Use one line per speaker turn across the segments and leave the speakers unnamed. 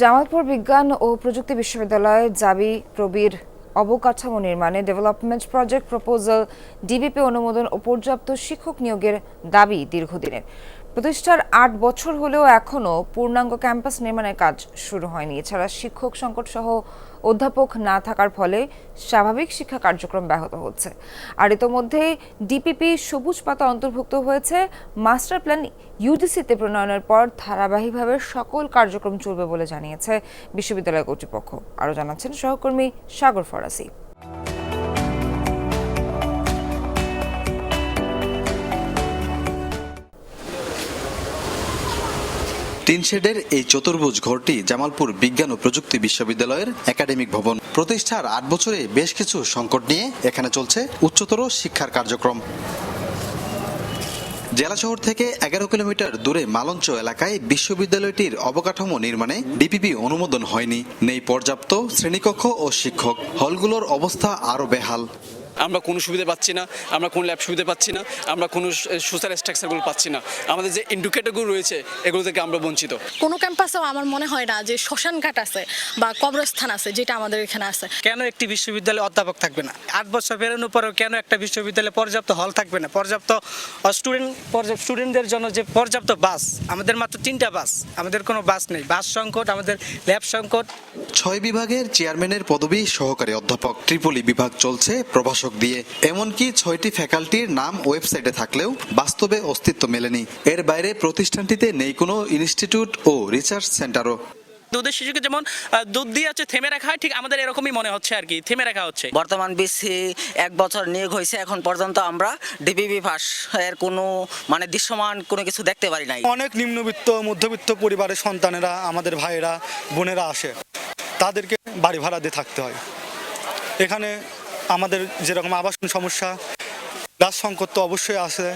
জামালপুর বিজ্ঞান ও প্রযুক্তি বিশ্ববিদ্যালয়ে জাবি প্রবীর অবকাঠামো নির্মাণে ডেভেলপমেন্ট প্রজেক্ট প্রপোজাল, ডিবিপি অনুমোদন ও পর্যাপ্ত শিক্ষক নিয়োগের দাবি দীর্ঘদিনের। প্রতিষ্ঠার আট বছর হলেও এখনও পূর্ণাঙ্গ ক্যাম্পাস নির্মাণের কাজ শুরু হয়নি। এছাড়া শিক্ষক সংকট সহ অধ্যাপক না থাকার ফলে স্বাভাবিক শিক্ষা কার্যক্রম ব্যাহত হচ্ছে। আর ইতোমধ্যে ডিপিপি সবুজ পাতা অন্তর্ভুক্ত হয়েছে। মাস্টার প্ল্যান ইউডিসিতে প্রণয়নের পর ধারাবাহিকভাবে সকল কার্যক্রম চলবে বলে জানিয়েছে বিশ্ববিদ্যালয় কর্তৃপক্ষ। আরও জানাচ্ছেন সহকর্মী সাগর ফরাসি।
তিন শেডের এই চতুর্ভুজ ঘরটি জামালপুর বিজ্ঞান ও প্রযুক্তি বিশ্ববিদ্যালয়ের একাডেমিক ভবন। প্রতিষ্ঠার আট বছরে বেশ কিছু সংকট নিয়ে এখানে চলছে উচ্চতর শিক্ষার কার্যক্রম। জেলা শহর থেকে এগারো কিলোমিটার দূরে মালঞ্চ এলাকায় বিশ্ববিদ্যালয়টির অবকাঠামো নির্মাণে ডিপিপি অনুমোদন হয়নি। নেই পর্যাপ্ত শ্রেণীকক্ষ ও শিক্ষক। হলগুলোর অবস্থা আরও বেহাল।
আমরা কোনো সুবিধা পাচ্ছি না আমরা কোনো ল্যাব সুবিধা পাচ্ছি না আমরা কোনো সোশ্যাল স্ট্রাকচারগুলো পাচ্ছি না। আমাদের যে ইন্ডিকেটরগুলো রয়েছে এগুলো থেকে আমরা বঞ্চিত।
কোনো ক্যাম্পাসেও আমার মনে হয় না যে শ্মশান ঘাট আছে বা কবরস্থান আছে যেটা আমাদের এখানে আছে।
কেন একটি বিশ্ববিদ্যালয়ে অধ্যাপক থাকবে না? আট বছর বেরোনোর পরেও কেন একটা বিশ্ববিদ্যালয়ে পর্যাপ্ত হল থাকবে না? পর্যাপ্ত স্টুডেন্ট পর্যাপ্ত স্টুডেন্টদের জন্য যে পর্যাপ্ত বাস আমাদের মাত্র তিনটা বাস আমাদের কোনো বাস নেই। বাস সংকট আমাদের ল্যাব সংকট।
ছয় বিভাগের চেয়ারম্যানের পদবি সহকারী অধ্যাপক ত্রিপলি বিভাগ চলছে প্রভাষক দিয়ে। এমনকি ছয়টি ফ্যাকাল্টির নাম ওয়েবসাইটে থাকলেও বাস্তবে অস্তিত্ব মেলেনি। এর বাইরে প্রতিষ্ঠানটিতে নেই কোনো ইনস্টিটিউট ও রিসার্চ সেন্টারও।
দুধের শিশুকে যেমন দুধ দিয়ে হচ্ছে থেমে রাখা হয় ঠিক আমাদের এরকমই মনে হচ্ছে আর কি থেমে রাখা হচ্ছে।
বর্তমান বিসি এক বছর নিয়োগ হয়েছে এখন পর্যন্ত আমরা ডিপিপি পাস এর কোনো মানে দৃশ্যমান কোনো কিছু দেখতে পারি নাই।
অনেক নিম্নবিত্ত মধ্যবিত্ত পরিবারের সন্তানেরা আমাদের ভাইয়েরা বোনেরা আসে। তাদেরকে বাড়ি ভাড়া দিয়ে থাকতে হয়। এখানে আমাদের যেরকম আবাসন সমস্যা, গাছ সংকট তো অবশ্যই আছে।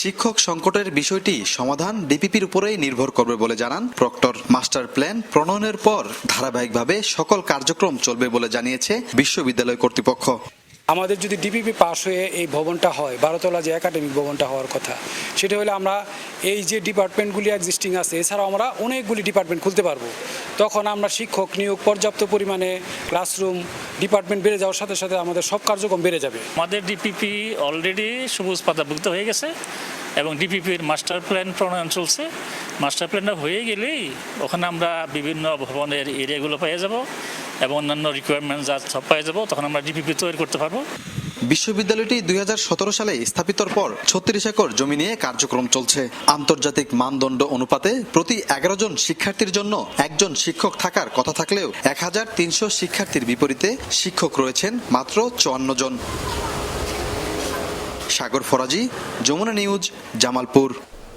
শিক্ষক সংকটের বিষয়টি সমাধান ডিপিপির উপরেই নির্ভর করবে বলে জানান প্রক্টর মাস্টার প্ল্যান। প্রণয়নের পর ধারাবাহিকভাবে সকল কার্যক্রম চলবে বলে জানিয়েছে বিশ্ববিদ্যালয় কর্তৃপক্ষ।
আমাদের যদি ডিপিপি পাস হয়ে এই ভবনটা হয়, বারোতলা যে একাডেমিক ভবনটা হওয়ার কথা, সেটা হলে আমরা এই যে ডিপার্টমেন্টগুলি এক্সিস্টিং আছে, এছাড়াও আমরা অনেকগুলি ডিপার্টমেন্ট খুলতে পারব। তখন আমরা শিক্ষক নিয়োগ, পর্যাপ্ত পরিমাণে ক্লাসরুম ডিপার্টমেন্ট বেড়ে যাওয়ার সাথে সাথে আমাদের সব কার্যক্রম বেড়ে যাবে।
আমাদের ডিপিপি অলরেডি সবুজ পাতাভুক্ত হয়ে গেছে এবং ডিপিপির মাস্টার প্ল্যান প্রণয়ন চলছে। মাস্টার প্ল্যানটা হয়ে গেলেই ওখানে আমরা বিভিন্ন ভবনের এরিয়াগুলো পেয়ে যাব। এবং অন্যান্য রিকোয়ারমেন্ট যা সব পেয়ে যাব, তখন আমরা ডিপিপি তৈরি করতে পারব।
বিশ্ববিদ্যালয়টি দুই সালে স্থাপিতর পর ছত্রিশ একর জমি নিয়ে কার্যক্রম চলছে। আন্তর্জাতিক মানদণ্ড অনুপাতে প্রতি এগারো জন শিক্ষার্থীর জন্য একজন শিক্ষক থাকার কথা থাকলেও এক হাজার তিনশো শিক্ষার্থীর বিপরীতে শিক্ষক রয়েছেন মাত্র চুয়ান্ন জন। সাগর ফরাজি, যমুনা নিউজ, জামালপুর।